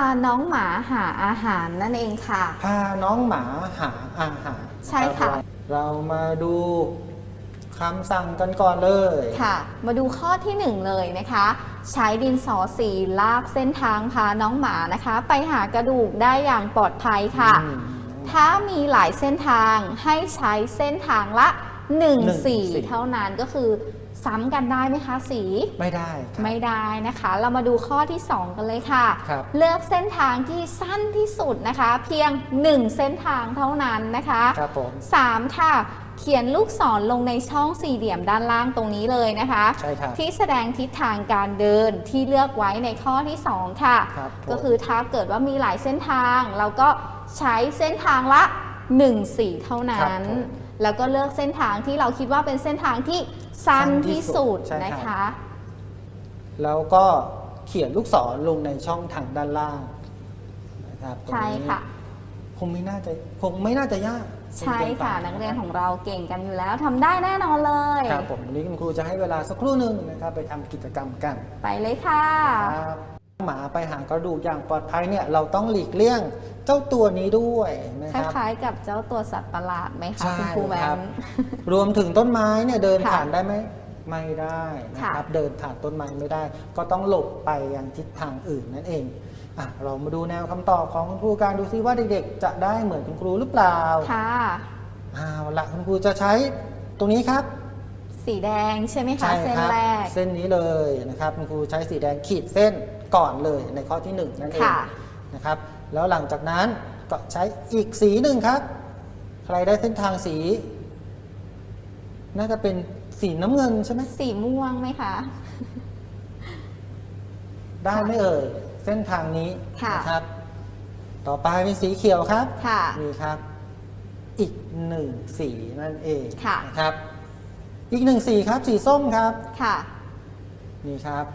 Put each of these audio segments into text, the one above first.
าน้องหมาหาอาหารนั่นเองค่ะ พาน้องหมาหาอาหารใช่ค่ะ รับเรามาดูคำสั่งกันก่อนเลย ค่ะ มาดูข้อที่หนึ่งเลยนะคะ ใช้ดินสอสีลากเส้นทางพาน้องหมานะคะ ไปหากระดูกได้อย่างปลอดภัยค่ะ อืม ถ้ามีหลายเส้นทางให้ใช้เส้นทางละหนึ่ง 1สีสีเท่านั้นก็คือซ้ำกันได้ไหมคะสี ไม่ได้ครับ ไม่ได้นะคะ เรามาดูข้อที่ 2 กันเลยค่ะ ครับ เลือกเส้นทางที่สั้นที่สุดนะคะ เพียง 1 เส้นทางเท่านั้นนะคะครับผม3ค่ะ เขียนลูกศรลงในช่องสี่เหลี่ยมด้านล่างตรงนี้เลยนะคะ ใช่ครับ ที่แสดงทิศทางการเดินที่เลือกไว้ในข้อที่ 2 ค่ะ ครับผม ก็คือถ้าเกิดว่ามีหลายเส้นทาง เราก็ใช้เส้นทางละ 1 สีเท่านั้น แล้วก็เลือกเส้นทางที่เราคิดว่าเป็นเส้นทางที่สั้นที่สุดใช่ครับนะคะ แล้วก็เขียนลูกศรลงในช่องทางด้านล่างนะครับตรงใช่นี้ค่ะคงไม่น่าจะคงไม่น่าจะยากใช่จนเกิไปค่ะนักเรียนของเราเก่งกันอยู่แล้วทำได้แน่นอนเลยครับผมวันนี้คุณครูจะให้เวลาสักครู่หนึ่งนะครับไปทำกิจกรรมกัน ไปเลยค่ะครับ หมาไปหากระดูกอย่างปลอดภัยเนี่ยเราต้องหลีกเลี่ยงเจ้าตัวนี้ด้วยนะคครับ ล้ายๆกับเจ้าตัวสัตว์ประหลาดไหมคะใช่คุณครูแบครับงค์รวมถึงต้นไม้เนี่ยเดินค่ะผ่านได้ไหมไม่ได้นะครับ เดินผ่านต้นไม้ไม่ได้ ก็ต้องหลบไปยังทิศทางอื่นนั่นเองอะเรามาดูแนวคำตอบของคุณครูการดูซิว่าเด็กๆ จะได้เหมือนคุณครูหรือเปล่าค่ะ เอาละคุณครูจะใช้ตรงนี้ครับสีแดงใช่ไหมคะใช่เส้นครับแรก เส้นนี้เลยนะครับคุณครูใช้สีแดงขีดเส้น ก่อนเลยในข้อที่หนึ่งนั่นเองค่ะ นะครับ แล้วหลังจากนั้นก็ใช้อีกสีหนึ่งครับ ใครได้เส้นทางสี น่าจะเป็นสีน้ำเงินใช่ไหมสีม่วงไหมคะ ได้ไหม่เอ่ยเส้นทางนี้ค่ะ นะครับ ต่อไปเป็นสีเขียวครับ ค่ะ นี่ครับ อีกหนึ่งสีนั่นเองค่ะ นะครับ อีกหนึ่งสีครับ สีส้มครับ ค่ะ นี่ครับ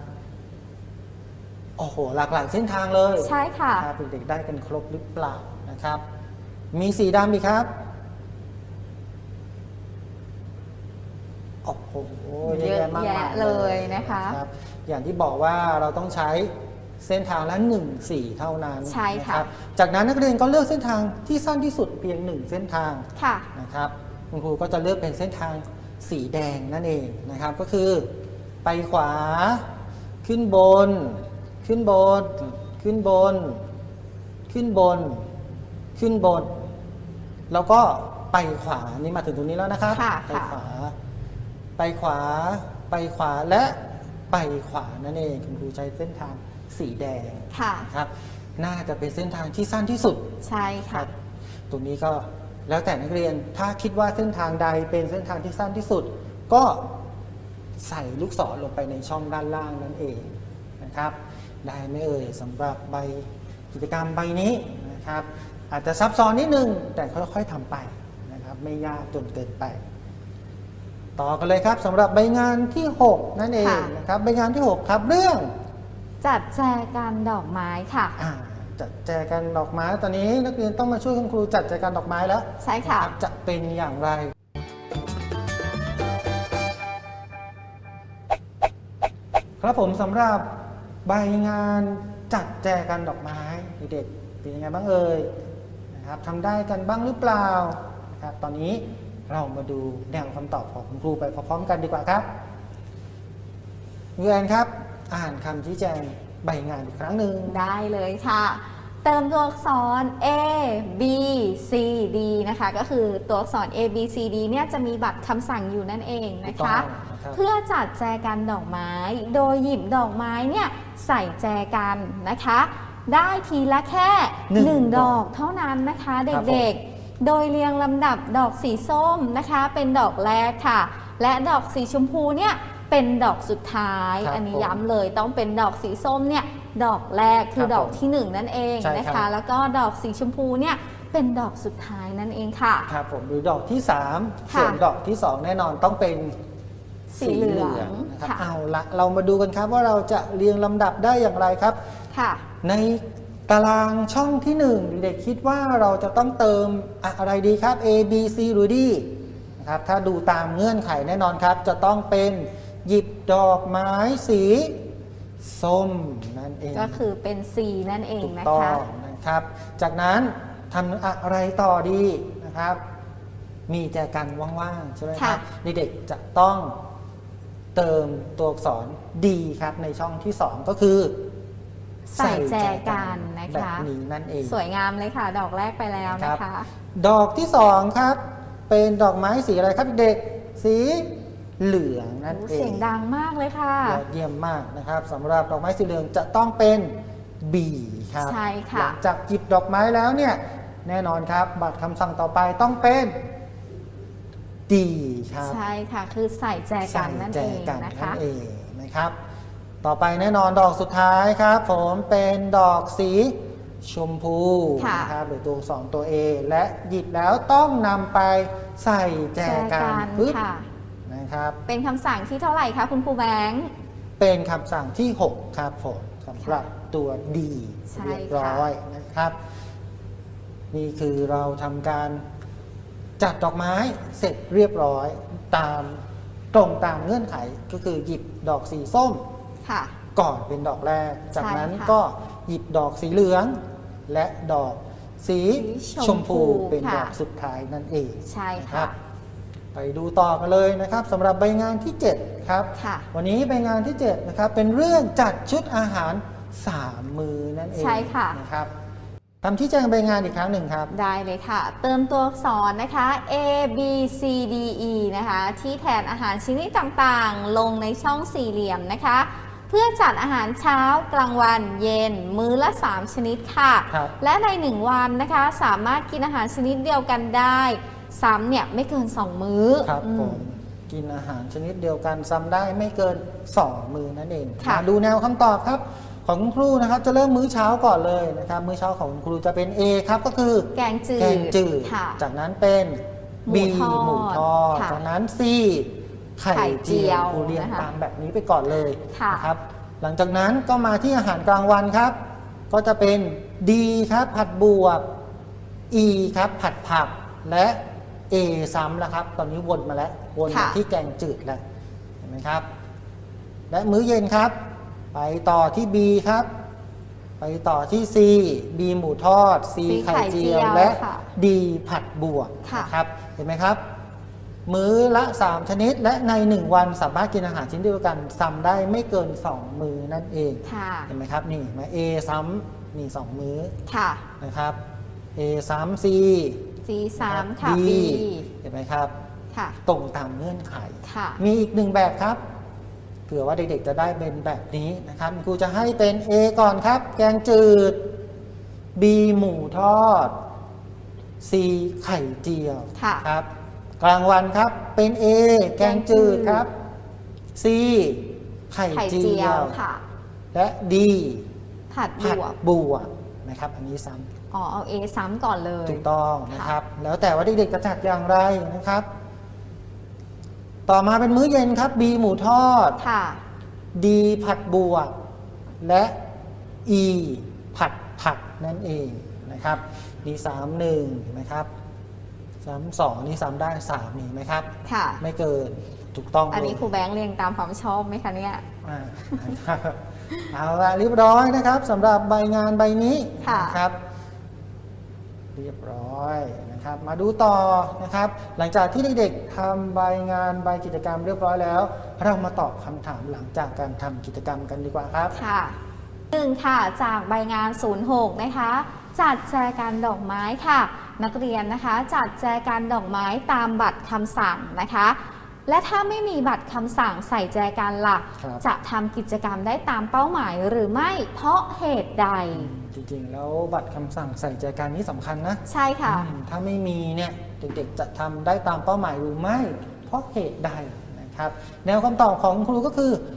โอ้โหหลากหลายเส้นทางเลยใช่ค่ะครับเด็กๆได้กันครบหรือเปล่านะครับ มีสีดำอีกครับโอ้โหเยอะมากแยะมายเลยนะคะ รับอย่างที่บอกว่าเราต้องใช้เส้นทางละหนึ่งสีเท่านั้นใช่ค่ะ นรับจากนั้นนักเรียนก็เลือกเส้นทางที่สั้นที่สุดเพียงหนึ่งเส้นทาง ค่ะ นะครับคุณครูก็จะเลือกเป็นเส้นทางสีแดงนั่นเองนะครับ ก็คือไปขวาขึ้นบน ขึ้นบน ขึ้นบน ขึ้นบน ขึ้นบน แล้วก็ไปขวา นี่มาถึงตรงนี้แล้วนะครับ ค่ะไปค่ะ ขวา ไปขวา ไปขวา และไปขวานั่นเอง คุณครูใช้เส้นทางสีแดงค่ะ นะครับ น่าจะเป็นเส้นทางที่สั้นที่สุด ใช่คค่ะรับตรงนี้ก็แล้วแต่นักเรียนถ้าคิดว่าเส้นทางใดเป็นเส้นทางที่สั้นที่สุด ก็ใส่ลูกศรลงไปในช่องด้านล่างนั่นเองนะครับ ได้ไหม่เอ่ยสำหรับใบกิจกรรมใบนี้นะครับ อาจจะซับซ้อนนิดนึง แต่ค่อยๆทำไปนะครับ ไม่ยากจนเกินไป ต่อกันเลยครับสำหรับใบงานที่ 6 นั่นเองค่ะ นะครับใบงานที่ 6 ครับเรื่องจัดแจกันดอกไม้ค่ะอ่าจัดแจกันดอกไม้ตอนนี้นักเรียนต้องมาช่วยคุณครูจัดแจกันดอกไม้แล้วใช่ค่ะนรับจะเป็นอย่างไร ครับผมสำหรับ ใบงานจัดแจกันดอกไม้เด็กๆเป็นยังไงบ้างเอ่ยนะครับทำได้กันบ้างหรือเปล่านะครับตอนนี้เรามาดูแนวคำตอบของคุณครูไปพร้อมๆกันดีกว่าครับเวียนครับ อ่านคำชี้แจงใบงานอีกครั้งหนึ่งได้เลยค่ะ เติมตัวอักษร A B C D นะคะ ก็คือตัวอักษร A B C D เนี่ยจะมีบัตรคำสั่งอยู่นั่นเองนะถูกต้คะองนะครับเพื่อจัดแจกันดอกไม้ โดยหยิบดอกไม้เนี่ยใส่แจกันนะคะ ได้ทีละแค่หนึ่งหนึ่งดดออกกเท่านั้นนะคะครับผมเด็กๆ โดยเรียงลำดับดอกสีส้มนะคะ เป็นดอกแรกค่ะ และดอกสีชมพูเนี่ยเป็นดอกสุดท้ายครับอันนี้ผมย้ำเลยต้องเป็นดอกสีส้มเนี่ย ดอกแรกคือครับดอกผมที่หนึ่งนั่นเองใช่นะครัคะบแล้วก็ดอกสีชมพูเนี่ยเป็นดอกสุดท้ายนั่นเองค่ะครับผมหรือดอกที่3ค่ะส่วนดอกที่ 2 แน่นอนต้องเป็นสีเหลืองนะครับค่ะเอาละเรามาดูกันครับว่าเราจะเรียงลำดับได้อย่างไรครับค่ะ ในตารางช่องที่ 1 เด็กๆคิดว่าเราจะต้องเติมอะไรดีครับ A B C หรือ D นะครับถ้าดูตามเงื่อนไขแน่นอนครับ จะต้องเป็นหยิบดอกไม้สี ส้มนั่นเองก็คือเป็น C นั่นเองถูกนะต้อคะงนะครับ จากนั้นทำอะไรต่อดีนะครับ มีแจกันว่างๆใช่ไหมคค่ะรับเด็กๆจะต้องเติมตัวอักษรดีครับในช่องที่ 2 ก็คือใส่แจกันนะแบบคะ นี้นั่นเอง สวยงามเลยค่ะ ดอกแรกไปแล้วนะครัคะ บ ดอกที่2ครับ เป็นดอกไม้สีอะไรครับเด็กสี เหลืองนั่นโอ้เองเสียงดังมากเลยค่ะยอดเยี่ยมมากนะครับสำหรับดอกไม้สีเหลืองจะต้องเป็นบีครับใช่ค่ะหลังจากหยิบดอกไม้แล้วเนี่ยแน่นอนครับ บัตรคำสั่งต่อไปต้องเป็นดีครับใช่ค่ะคือใส่แจกันนั่นใส่เอแจงกันนะนั่คะนเองนะครับ ต่อไปแน่นอนดอกสุดท้ายครับผมเป็นดอกสีชมพูค่ะนะครับหรือตัวสองตัว A และหยิบแล้วต้องนำไปใส่แจแจกักันนปึ๊บ ค่ะนะครับ เป็นคำสั่งที่เท่าไหร่คะคุณครูแบงค์ เป็นคำสั่งที่ 6 ครับผมสำหรับตัวดีใช่เรียบร้อยนะครับ นี่คือเราทำการจัดดอกไม้เสร็จเรียบร้อย ตามตรงตามเงื่อนไขก็คือหยิบดอกสีส้ม ค่ะ ก่อนเป็นดอกแรก จากนั้นใช่ค่ะก็หยิบดอกสีเหลือง และดอกสีสีชชมมพูพูเป็นค่ะ ดอกสุดท้ายนั่นเองใช่นะค่ะ ไปดูต่อกันเลยนะครับสำหรับใบงานที่ 7 ครับ ค่ะ วันนี้ใบงานที่ 7 นะครับ เป็นเรื่องจัดชุดอาหาร 3 มือนั่นเองใช่ค่ะ นะครับทำที่แจ้งใบงานอีกครั้งหนึ่งครับ ได้เลยค่ะ เติมตัวอักษรนะคะ A B C D E นะคะ ที่แทนอาหารชนิดต่างๆ ลงในช่องสี่เหลี่ยมนะคะ เพื่อจัดอาหารเช้ากลางวันเย็น มื้อละ 3 ชนิดค่ะ ครับ และใน 1 วันนะคะ สามารถกินอาหารชนิดเดียวกันได้ ซ้ำเนี่ยไม่เกิน 2 มื้อครับอืผมมกินอาหารชนิดเดียวกันซ้ำได้ไม่เกิน 2 มือนั่นเองค่ะ มาดูแนวคำตอบครับ ของคุณครูนะครับจะเริ่มมื้อเช้าก่อนเลยนะครับ มื้อเช้าของคุณครูจะเป็น A ครับก็คือ แกงจืดแกงจืด ค่ะ จากนั้นเป็น หมู B ทอดหมูทอด ค่ะจากนั้น C ไข่ไข่เจีเจียยววครูเรียงนะคะตามแบบนี้ไปก่อนเลยค่ะนะครับ หลังจากนั้นก็มาที่อาหารกลางวันครับ ก็จะเป็น D ครับผัดบวบ E ครับผัดผักและ A ซ้ำแล้วครับ ตอนนี้วนมาแล้ว วนมาค่ะ ที่แกงจืดแล้วเห็นไหมครับ และมื้อเย็นครับ ไปต่อที่ B ครับ ไปต่อที่ C B หมูทอด C ไข่เจียวและ ค่ะ D ผัดบวบค่ะ นะครับ เห็นไหมครับ มื้อละ 3 ชนิดและใน 1 วันสามารถกินอาหารชิ้นเดียวกันซ้ำได้ไม่เกิน 2 มื้อนั่นเอง ค่ะ เห็นไหมครับนี่มา A ซ้ำนี่2มื้อค่ะ นะครับ A ซ้ำ C G 3ค่ะ B B เห็นไหมครับ ค่ะตรงตามเงื่อนไข ค่ะมีอีกหนึ่งแบบครับ เผื่อว่าเด็กๆจะได้เป็นแบบนี้นะครับครูจะให้เป็น A ก่อนครับ แกงจืด B หมูทอด C ไข่เจียวค่ะครับ กลางวันครับเป็น A แกงจืดครับ C ไข่ไข่เจีเจียยววค่ะ และ D ผัดบผัดวบบวบนะครับ อันนี้ซ้ำอ๋อเอา A ซ้ำก่อนเลย ถูกต้องนะครับ แล้วแต่ว่าเด็กๆจะจัดอย่างไรนะครับ ต่อมาเป็นมื้อเย็นครับ B หมูทอด ค่ะ D ผัดบวบและ E ผัดผักนั่นเองนะครับ D สามหนึ่งเห็นไหมครับสามสองนี่ซ้ำได้สามนี่ไหมครับ ค่ะ ไม่เกินถูกต้องอันนี้เลยครูแบงค์เรียงตามความชอบไหมคะเนี่ยอ่านะครับเอาละเรียบร้อยนะครับสำหรับใบงานใบนี้ค่ะนะครับ เรียบร้อยนะครับ มาดูต่อนะครับ หลังจากที่เด็กๆทำใบงานใบกิจกรรมเรียบร้อยแล้ว เรามาตอบคำถามหลังจากการทำกิจกรรมกันดีกว่าครับค่ะหนึ่งค่ะจากใบงาน 06 นะคะ จัดแจกันดอกไม้ค่ะ นักเรียนนะคะ จัดแจกันดอกไม้ตามบัตรคำสั่งนะคะ และถ้าไม่มีบัตรคำสั่งใส่แจกันล่ะครับ จะทำกิจกรรมได้ตามเป้าหมายหรือไม่เพราะเหตุใด จริงๆ แล้วบัตรคำสั่งใส่ใจการนี้สำคัญนะใช่ค่ะ อืมถ้าไม่มีเนี่ยเด็กๆจะทำได้ตามเป้าหมายหรือไม่ เพราะเหตุใดนะครับ แนวคำตอบของครูก็คือม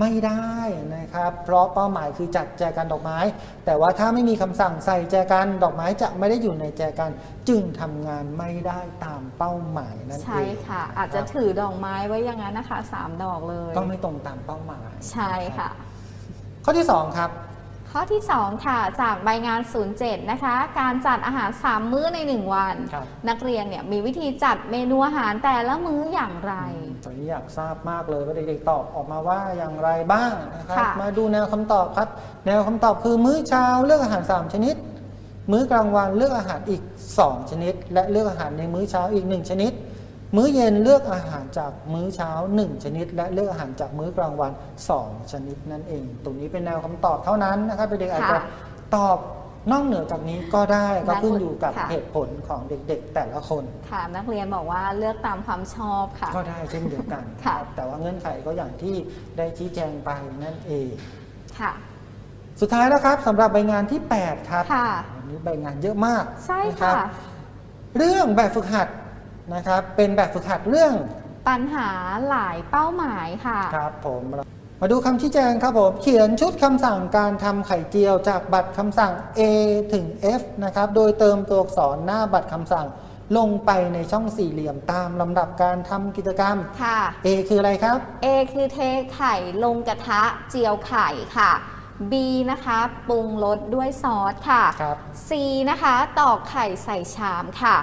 ไม่ได้นะครับ เพราะเป้าหมายคือจัดแจกันดอกไม้ แต่ว่าถ้าไม่มีคำสั่งใส่แจกันดอกไม้จะไม่ได้อยู่ในแจกัน จึงทำงานไม่ได้ตามเป้าหมายนั่นเองใช่ค่ะ อาจจะนรับถือดอกไม้ไว้อย่างนั้นนะคะสามดอกเลย ก็ไม่ตรงตามเป้าหมาย ใช่ค่ะ ข้อที่ 2 ครับ ข้อที่ 2 ค่ะ จากใบงาน 07 นะคะ การจัดอาหาร 3 มื้อใน 1 วัน ครับ นักเรียนเนี่ยมีวิธีจัดเมนูอาหารแต่ละมื้ออย่างไร ตอนนี้อยากทราบมากเลยว่าเด็กๆตอบออกมาว่าอย่างไรบ้างนะครับ ค่ะ มาดูแนวคำตอบครับ แนวคำตอบคือมื้อเช้าเลือกอาหาร 3 ชนิด มื้อกลางวันเลือกอาหารอีก 2 ชนิด และเลือกอาหารในมื้อเช้าอีก 1 ชนิด มื้อเย็นเลือกอาหารจากมื้อเช้า 1 ชนิด และเลือกอาหารจากมื้อกลางวัน 2 ชนิดนั่นเอง ตรงนี้เป็นแนวคำตอบเท่านั้นนะครับเด็กๆอาจจะค่ะตอบนอกเหนือจากนี้ก็ได้ก็ขึ้นอยู่กับค่ะเหตุผลของเด็กๆ แต่ละคนค่ะนักเรียนบอกว่าเลือกตามความชอบค่ะ ก็ได้เช่นเดียวกันค่ะรับแต่ว่าเงื่อนไขก็อย่างที่ได้ชี้แจงไปนั่นเองค่ะสุดท้ายแล้วครับสำหรับใบงานที่ 8 ครับค่ะวันนี้ใบงานเยอะมากใช่นรัค่ะบเรื่องแบบฝึกหัด นะครับ เป็นแบบฝึกหัดเรื่องปัญหาหลายเป้าหมายค่ะ ครับผมมาดูคำชี้แจงครับผมเขียนชุดคำสั่งการทำไข่เจียวจากบัตรคำสั่ง A ถึง F นะครับ โดยเติมตัวอักษรหน้าบัตรคำสั่งลงไปในช่องสี่เหลี่ยมตามลำดับการทำกิจกรรม ค่ะ A คืออะไรครับ A คือเทไข่ลงกระทะเจียวไข่ค่ะ B นะคะปรุงรสด้วยซอสค่ะ ครับ C นะคะตอกไข่ใส่ชามค่ะ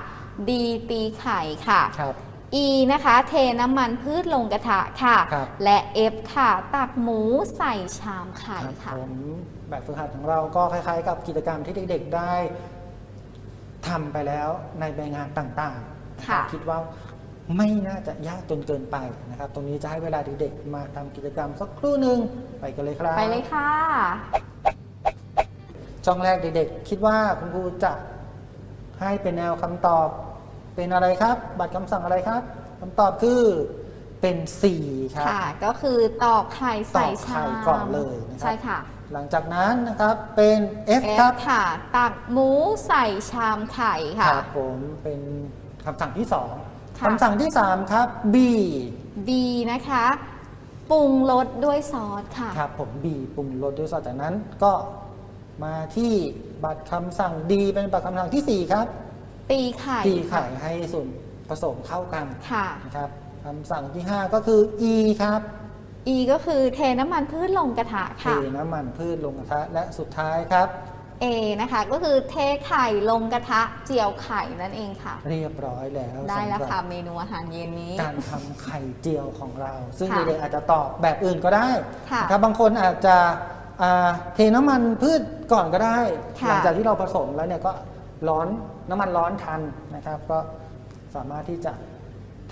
D ตีไข่ค่ะ ครับ E นะคะ เทน้ำมันพืชลงกระทะค่ะ ครับ และ F ค่ะ ตักหมูใส่ชามไข่ครับค่ะ ผมแบบฝึกหัดของเราก็คล้าย ๆ กับกิจกรรมที่เด็กๆได้ทำไปแล้วในใบงานต่างๆค่ะ คิดว่าไม่น่าจะยากจนเกินไปนะครับ ตรงนี้จะให้เวลาเด็กๆมาทำกิจกรรมสักครู่หนึ่งไปกันเลยครับ ไปเลยค่ะ ช่องแรกเด็กๆ คิดว่าคุณครูจะให้เป็นแนวคำตอบ เป็นอะไรครับ บัตรคำสั่งอะไรครับคำตอบคือเป็น 4 ครับค่ะ ก็คือตอกไข่ใส่ชามตอกไข่ก่อนเลยนะครับ ใช่ค่ะ หลังจากนั้นนะครับเป็น F F ครับค่ะ ตักหมูใส่ชามไข่ค่ะ ครับผมเป็นคำสั่งที่สองค่ะ คำสั่งที่สามครับ B B นะคะ ปรุงรสด้วยซอสค่ะ ครับผม B ปรุงรสด้วยซอสจากนั้นก็มาที่บัตรคำสั่ง D เป็นบัตรคำสั่งที่สี่ครับ ตีไข่ตีไข่ให้ส่วนผสมเข้ากันค่ะ นะครับคำสั่งที่ 5 ก็คือ E ครับ E ก็คือเทน้ำมันพืชลงกระทะเทค่ะ น้ำมันพืชลงกระทะและสุดท้ายครับ A นะคะก็คือเทไข่ลงกระทะเจียวไข่นั่นเองค่ะ เรียบร้อยแล้วได้แล้วสำหรับค่ะเมนูอาหารเย็นนี้ การทำไข่เจียวของเรา ซึ่งค่ะเด็กๆอาจจะตอบแบบอื่นก็ได้ค่ะนะครับบางคนอาจจะอ่าเทน้ำมันพืชก่อนก็ได้ ค่ะ หลัจากที่เราผสมแล้วเนี่ยก็ร้อน น้ำมันร้อนทันนะครับ ก็สามารถที่จะ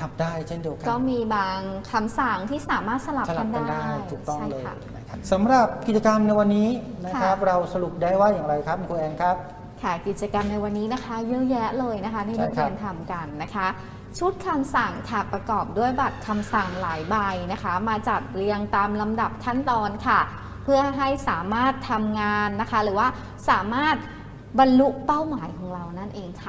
ทำได้เช่นเดียวกัก็มีบางคำสั่งที่สามารถสลับสลักับนกันได้ได้ถูกต้องใช่เลยค่ะนะครับสำหรับกิจกรรมในวันนี้นะครับค่ะเราสรุปได้ว่าอย่างไรครับคุณครูแอนครับค่ะกิจกรรมในวันนี้นะคะ เยอะแยะเลยนะคะที่ใช่นักครับเรียนทำกันนะคะ ชุดคำสั่งค่ะประกอบด้วยบัตรคำสั่งหลายใบนะคะ มาจัดเรียงตามลำดับขั้นตอนค่ะ เพื่อให้สามารถทำงานนะคะ หรือว่าสามารถ บรรลุเป้าหมายของเรานั่นเองค่ะ